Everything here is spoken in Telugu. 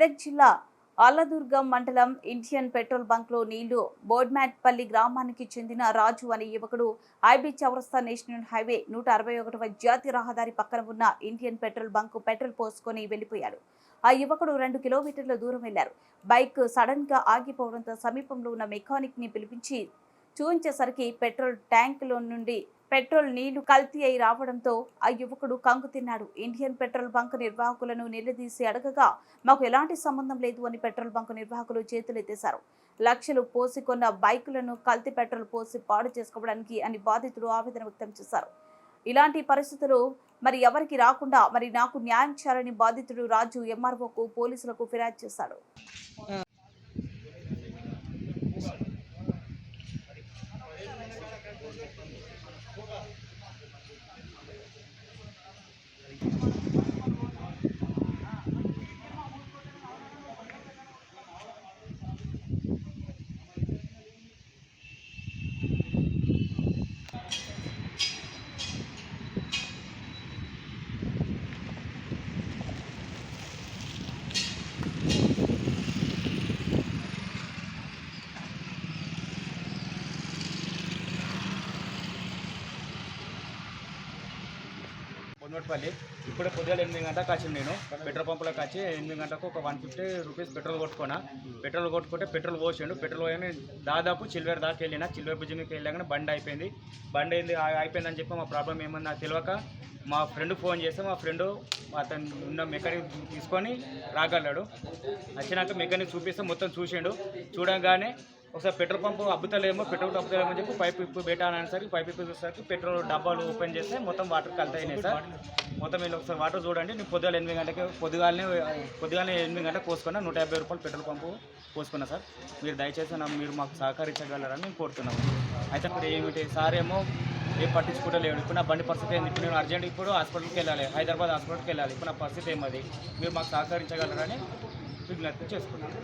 మెదక్ జిల్లా అల్లదుర్గం మండలం ఇండియన్ పెట్రోల్ బంక్లో నీళ్ళు బోడ్మాట్పల్లి గ్రామానికి చెందిన రాజు అనే యువకుడు ఐబీ చౌరస్తా నేషనల్ హైవే నూట అరవై ఒకటవ జాతీయ రహదారి పక్కన ఉన్న ఇండియన్ పెట్రోల్ బంక్ పెట్రోల్ పోసుకొని వెళ్ళిపోయాడు. ఆ యువకుడు రెండు కిలోమీటర్ల దూరం వెళ్ళారు బైక్ సడన్గా ఆగిపోవడంతో సమీపంలో ఉన్న మెకానిక్ని పిలిపించి చూయించేసరికి పెట్రోల్ ట్యాంకులో నుండి పెట్రోల్ నీళ్ళు కల్తీ అయి రావడంతో ఆ యువకుడు కంగు తిన్నాడు. ఇండియన్ పెట్రోల్ బంక్ నిర్వాహకులను నిలదీసి అడగగా మాకు ఎలాంటి సంబంధం లేదు అని పెట్రోల్ బంక్ నిర్వాహకులు చేతులెత్తేశారు. లక్షలు పోసి కొన్న బైకులను కల్తీ పెట్రోల్ పోసి పాడు చేసుకోవడానికి అని బాధితుడు ఆవేదన వ్యక్తం చేశారు. ఇలాంటి పరిస్థితులు మరి ఎవరికి రాకుండా మరి నాకు న్యాయం చేయాలని బాధితుడు రాజు ఎంఆర్ఓకు పోలీసులకు ఫిర్యాదు చేశాడు. Thank you. పొన్నోటిపల్లి ఇప్పుడే పొద్దుగా ఎనిమిది గంటలకు వచ్చింది నేను. పెట్రోల్ పంపులోకి వచ్చి ఎనిమిది గంటలకు ఒక వన్ ఫిఫ్టీ రూపీస్ పెట్రోల్ కొట్టుకున్నా. పెట్రోల్ కొట్టుకుంటే పెట్రోల్ పోసిండు. పెట్రోల్ పోయని దాదాపు చిల్వేర్ దాకా వెళ్ళిన. చిల్వేర్ బ్రిడ్జ్ మీదకి వెళ్ళగానే బండి అయిపోయింది. బండి అయింది అయిపోయిందని చెప్పి మా ప్రాబ్లం ఏమన్నా నాకు తెలియక మా ఫ్రెండ్ ఫోన్ చేస్తే మా ఫ్రెండ్ అతను ఉన్న మెకానిక్ తీసుకొని రాగలడు వచ్చినాక మెకానిక్ చూపిస్తే మొత్తం చూసిండు. చూడగానే ఒకసారి పెట్రోల్ పంపు అబ్బుతలేమో పెట్రోల్ అబ్బుతలేమో అని చెప్పి పైప్ ఇప్పు పెట్టాలని అనేసరికి పైప్ ఇప్పు చూసేసరికి పెట్రోల్ డబ్బాలు ఓపెన్ చేస్తే మొత్తం వాటర్ కలితాయినాయి సార్. మొత్తం మీరు ఒకసారి వాటర్ చూడండి. నేను పొద్దుగాల ఎనిమిది గంటలకి పొద్దుగాలనే పొద్దుగాలనే ఎనిమిది గంటలకు కోసుకున్నా నూట యాభై రూపాయలు పెట్రోల్ పంపు కోసుకున్నా సార్. మీరు దయచేసి నా- మీరు మాకు సహకరించగలరని మేము కోరుతున్నాము అయితే ఇప్పుడు ఏమిటి? సార్ ఏమో ఏం పట్టించుకుంటలేడు ఇప్పుడు నా బండి పరిస్థితి ఏంది? ఇప్పుడు నేను అర్జెంట్ ఇప్పుడు హాస్పిటల్కి వెళ్ళాలి. హైదరాబాద్ హాస్పిటల్కి వెళ్ళాలి. ఇప్పుడు నా పరిస్థితి ఏమది? మీరు మాకు సహకరించగలరని విజ్ఞప్తి చేసుకున్నాను.